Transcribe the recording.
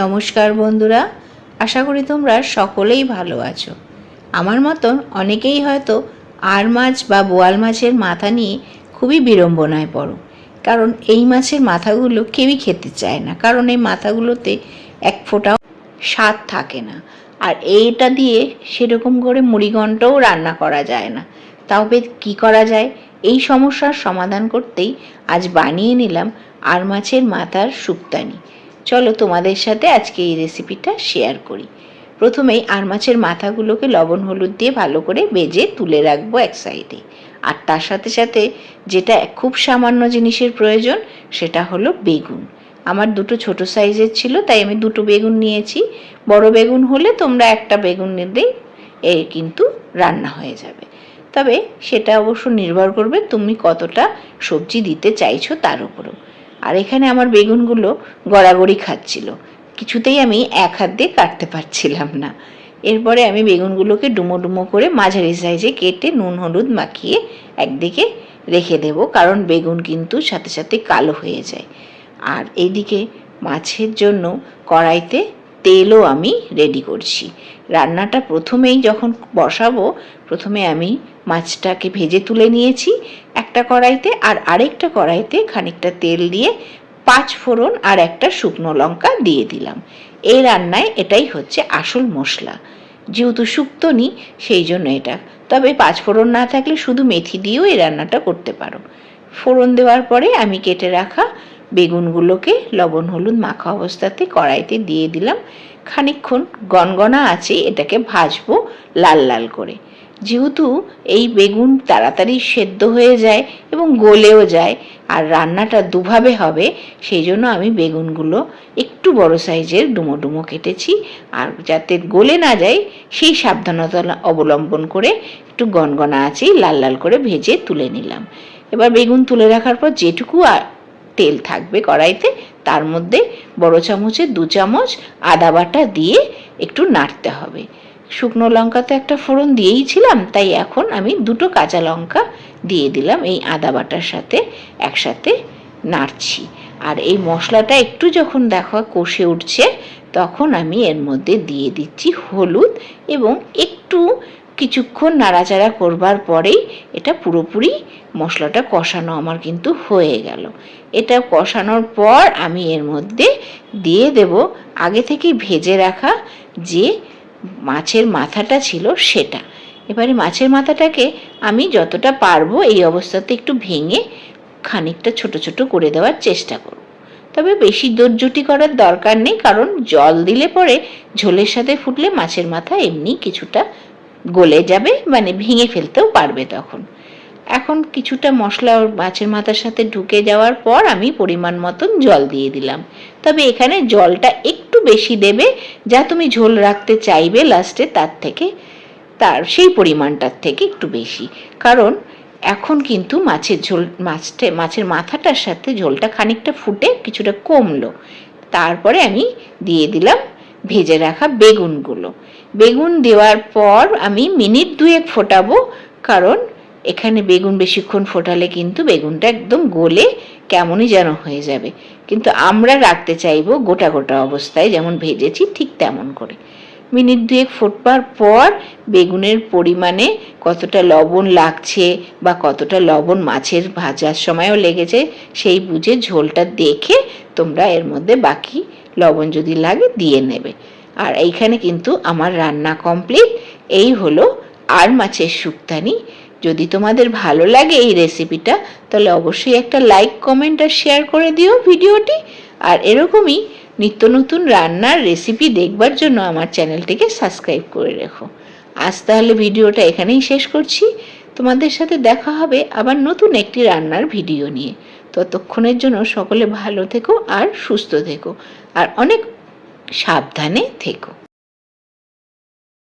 নমস্কার বন্ধুরা, আশা করি তোমরা সকলেই ভালো আছো। আমার মতন অনেকেই হয়তো আর মাছ বা বোয়াল মাছের মাথা নিয়ে খুবই বিড়ম্বনায় পড়ো। কারণ এই মাছের মাথাগুলো কেউই খেতে চায় না। কারণ এই মাথাগুলোতে এক ফোঁটাও স্বাদ থাকে না। আর এইটা দিয়ে সেরকম করে মুড়িঘণ্টও রান্না করা যায় না। তবে কি করা যায়? এই সমস্যার সমাধান করতেই আজ বানিয়ে নিলাম আর মাছের মাথার শুক্তানি। চলো তোমাদের সাথে আজকে এই রেসিপিটা শেয়ার করি। প্রথমেই আর মাছের মাথাগুলোকে লবণ, হলুদ দিয়ে ভালো করে বেজে তুলে রাখব এক সাইডে আর তার সাথে সাথে যেটা খুব সামান্য জিনিসের প্রয়োজন, সেটা হলো বেগুন। আমার দুটো ছোট সাইজের ছিল, তাই আমি দুটো বেগুন নিয়েছি। বড় বেগুন হলে তোমরা একটা বেগুন নিলেই এ কিন্তু রান্না হয়ে যাবে। তবে সেটা অবশ্য নির্ভর করবে তুমি কতটা সবজি দিতে চাইছো তার উপরও। আর এখানে আমার বেগুনগুলো গড়াগড়ি খাচ্ছিল। কিছুতেই আমি এক হাত দিয়ে কাটতে পারছিলাম না। এরপরে আমি বেগুনগুলোকে ডুমো ডুমো করে মাঝারি সাইজে কেটে নুন, হলুদ মাখিয়ে একদিকে রেখে দেব, কারণ বেগুন কিন্তু সাথে সাথে কালো হয়ে যায়। আর এইদিকে মাছের জন্য কড়াইতে তেলও আমি রেডি করছি। রান্নাটা প্রথমেই যখন বসাবো, প্রথমে আমি মাছটাকে ভেজে তুলে নিয়েছি, একটা কড়াইতে আর আরেকটা কড়াইতে খানিকটা তেল দিয়ে পাঁচ ফোড়ন আর একটা শুকনো লঙ্কা দিয়ে দিলাম। এই রান্নায় এটাই হচ্ছে আসল মশলা। যেহেতু শুক্তো নি, সেই জন্য এটা। তবে পাঁচ ফোড়ন না থাকলে শুধু মেথি দিয়েও এই রান্নাটা করতে পারো। ফোড়ন দেওয়ার পরে আমি কেটে রাখা বেগুনগুলোকে লবণ, হলুদ মাখা অবস্থাতে কড়াইতে দিয়ে দিলাম। খানিকক্ষণ গনগনা আছে, এটাকে ভাজবো লাল লাল করে। যেহেতু এই বেগুন তাড়াতাড়ি সেদ্ধ হয়ে যায় এবং গলেও যায়, আর রান্নাটা দুভাবে হবে, সেই জন্য আমি বেগুনগুলো একটু বড় সাইজের ডুমো ডুমো কেটেছি, আর যাতে গলে না যায়, সেই সাবধানতা অবলম্বন করে একটু গনগনা আছেই লাল লাল করে ভেজে তুলে নিলাম। এবার বেগুন তুলে রাখার পর যেটুকু তেল থাকবে কড়াইতে, তার মধ্যে বড় চামচে দু চামচ আদা বাটা দিয়ে একটু নাড়তে হবে। শুকনো লঙ্কা তো একটা ফোড়ন দিয়েই ছিলাম, তাই এখন আমি দুটো কাঁচা লঙ্কা দিয়ে দিলাম এই আদা বাটার সাথে একসাথে নাড়ছি। আর এই মশলাটা একটু যখন দেখা কষে উঠছে, তখন আমি এর মধ্যে দিয়ে দিচ্ছি হলুদ এবং একটু কিছুক্ষণ নাড়াচাড়া করবার পরেই এটা পুরোপুরি মশলাটা কষানো আমার কিন্তু হয়ে গেল। এটা কষানোর পর আমি এর মধ্যে দিয়ে দেব আগে থেকে ভেজে রাখা যে মাছের মাথাটা ছিল সেটা। এবারে মাছের মাথাটাকে আমি যতটা পারব এই অবস্থাতে একটু ভেঙে খানিকটা ছোট ছোট করে দেওয়ার চেষ্টা করব। তবে বেশি দোরজুটি করার দরকার নেই, কারণ জল দিলে পরে ঝোলের সাথে ফুটলে মাছের মাথা এমনি কিছুটা গলে যাবে মানে ভেঙে ফেলতেও পারবে তখন। এখন কিছুটা মশলা মাছের মাথার সাথে ঢুকে যাওয়ার পর আমি পরিমাণ মতন জল দিয়ে দিলাম। তবে এখানে জলটা একটু বেশি দেবে, যা তুমি ঝোল রাখতে চাইবে লাস্টে তার থেকে, তার সেই পরিমাণটার থেকে একটু বেশি। কারণ এখন কিন্তু মাছের ঝোল, মাছটা, মাছের মাথাটার সাথে ঝোলটা খানিকটা ফুটে কিছুটা কমলো। তারপরে আমি দিয়ে দিলাম ভেজে রাখা বেগুনগুলো। বেগুন দেওয়ার পর আমি মিনিট দুয়েক ফোটাবো, কারণ এখানে বেগুন বেশিক্ষণ ফোটালে কিন্তু বেগুনটা একদম গলে কেমনই যেন হয়ে যাবে। কিন্তু আমরা রাখতে চাইব গোটা গোটা অবস্থায়, যেমন ভেজেছি ঠিক তেমন করে। মিনিট দুয়েক ফোটবার পর বেগুনের পরিমাণে কতটা লবণ লাগছে বা কতটা লবণ মাছের ভাজার সময়ও লেগেছে, সেই বুঝে ঝোলটা দেখে তোমরা এর মধ্যে বাকি লবণ যদি লাগে দিয়ে নেবে। আর এইখানে কিন্তু আমার রান্না কমপ্লিট। এই হলো আর মাছের শুক্তানি। যদি তোমাদের ভালো লাগে এই রেসিপিটা তাহলে অবশ্যই একটা লাইক কমেন্ট আর শেয়ার করে দিও ভিডিওটি। আর এরকমই নিত্য নতুন রান্নার রেসিপি দেখবার জন্য আমার চ্যানেলটিকে সাবস্ক্রাইব করে রেখো। আজ তাহলে ভিডিওটা এখানেই শেষ করছি। তোমাদের সাথে দেখা হবে আবার নতুন একটি রান্নার ভিডিও নিয়ে। ততক্ষণের জন্য সকলে ভালো থেকো আর সুস্থ থেকো। আর অনেক সাবধানে থেকো।